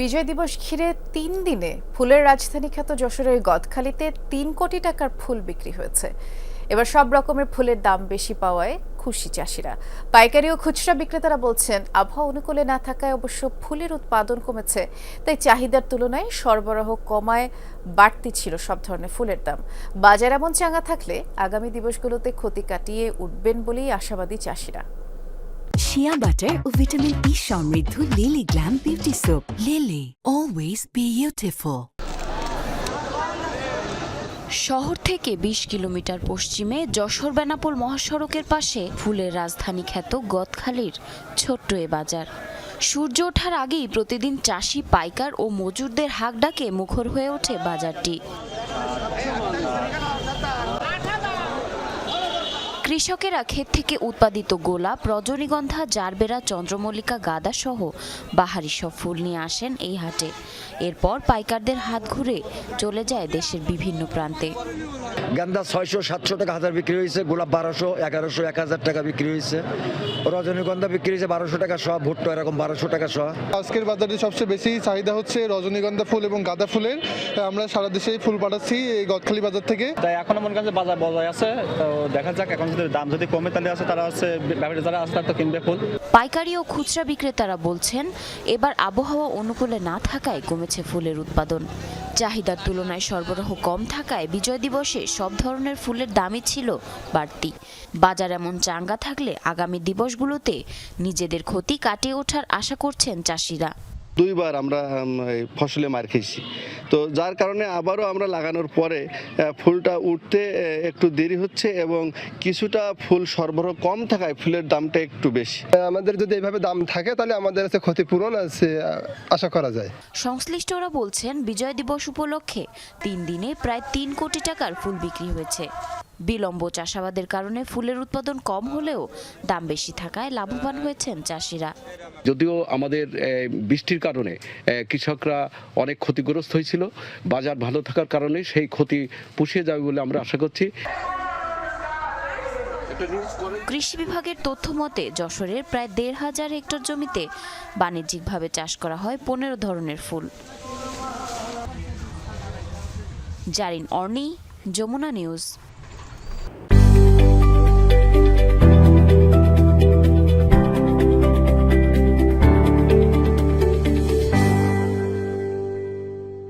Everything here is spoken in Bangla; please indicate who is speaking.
Speaker 1: বিজয় দিবস ঘিরে তিন দিনে ফুলের রাজধানী খ্যাত যশোরের গদখালিতে তিন কোটি টাকার ফুল বিক্রি হয়েছে। এবার সব রকমের ফুলের দাম বেশি পাওয়ায় খুশি চাষিরা। পাইকারি ও খুচরা বিক্রেতারা বলছেন, আবহাওয়া অনুকূলে না থাকায় অবশ্য ফুলের উৎপাদন কমেছে, তাই চাহিদার তুলনায় সরবরাহ কমায়, বাড়তি ছিল সব ধরনের ফুলের দাম। বাজার এমন চাঙ্গা থাকলে আগামী দিবসগুলোতে ক্ষতি কাটিয়ে উঠবেন বলেই আশাবাদী চাষিরা।
Speaker 2: শিয়া বাটার ও ভিটামিন ই সমৃদ্ধ Lily glam beauty soap Lily always beautiful
Speaker 3: শহর থেকে ২০ কিলোমিটার পশ্চিমে যশোর বেনাপোল মহাসড়কের পাশে ফুলের রাজধানী খ্যাত গদখালির ছোট্ট এ বাজার। সূর্য ওঠার আগেই প্রতিদিন চাষি, পাইকার ও মজুরদের হাক ডাকে মুখর হয়ে ওঠে বাজারটি। কৃষকেরা ক্ষেত থেকে উৎপাদিত গোলাপ রজনীগন্ধা জারবেরা চন্দ্রমল্লিকা গাঁদা সহ বাহারি সব ফুল নিয়ে আসেন এই হাটে। এরপর পাইকারদের হাত ঘুরে চলে যায় দেশের বিভিন্ন প্রান্তে।
Speaker 4: গাঁদা ছয়শো সাতশো টাকা হাজার বিক্রি হয়েছে গোলাপ বারোশো এগারোশো এক হাজার টাকা বিক্রি হয়েছে রজনীগন্ধা বিক্রি হয়েছে বারোশো টাকা শ ভুট্টো এরকম বারোশো টাকা শ
Speaker 5: আজকের বাজারে সবচেয়ে বেশি চাহিদা হচ্ছে রজনীগন্ধা ফুল এবং গাঁদা ফুলের। আমরা সারা দেশেই ফুল পাঠাচ্ছি এই গদখালি বাজার থেকে।
Speaker 6: তাই এখনও মনে করেন যে বাজার বজায় আছে তো দেখা যাক এখন যদি দাম যদি কমে, তাহলে আছে তারা ব্যাপারী যারা আছে তারা তো কিনবে ফুল।
Speaker 3: পাইকারি ও খুচরা বিক্রেতারা বলছেন, এবার আবহাওয়া অনুকূলে না থাকায় কমেছে ফুলের উৎপাদন। চাহিদার তুলনায় সরবরাহ কম থাকায় বিজয় দিবসে সব ধরনের ফুলের দামই ছিল বাড়তি। বাজার এমন চাঙ্গা থাকলে আগামী দিবসগুলোতে নিজেদের ক্ষতি কাটিয়ে ওঠার আশা করছেন চাষিরা।
Speaker 7: দুইবার আমরা ফসলে মার খেয়েছি। তো যার কারণে আবারও আমরা লাগানোর পরে ফুলটা উঠতে একটু দেরি হচ্ছে এবং কিছুটা ফুল সরবরাহ কম থাকায় ফুলের দামটা একটু বেশি।
Speaker 5: আমাদের যদি এইভাবে দাম থাকে তাহলে আমাদের আছে ক্ষতিপূরণ আছে আশা করা যায়।
Speaker 3: সংশ্লিষ্টরা বলছেন বিজয় দিবস উপলক্ষে তিন দিনে প্রায় তিন কোটি টাকার ফুল বিক্রি হয়েছে। বিলম্ব চাষাবাদের কারণে ফুলের উৎপাদন কম হলেও দাম বেশি থাকায় লাভবান হয়েছেন চাষিরা।
Speaker 8: যদিও আমাদের বৃষ্টির কারণে কৃষকরা অনেক ক্ষতিগ্রস্ত হয়েছিল। বাজার ভালো থাকার কারণে সেই ক্ষতি পুষিয়ে যাবে বলে আমরা আশা করছি।
Speaker 3: কৃষি বিভাগের তথ্য মতে যশোরের প্রায় দেড় হাজার হেক্টর জমিতে বাণিজ্যিকভাবে চাষ করা হয় পনেরো ধরনের ফুল। জারিন অর্নি যমুনা নিউজ।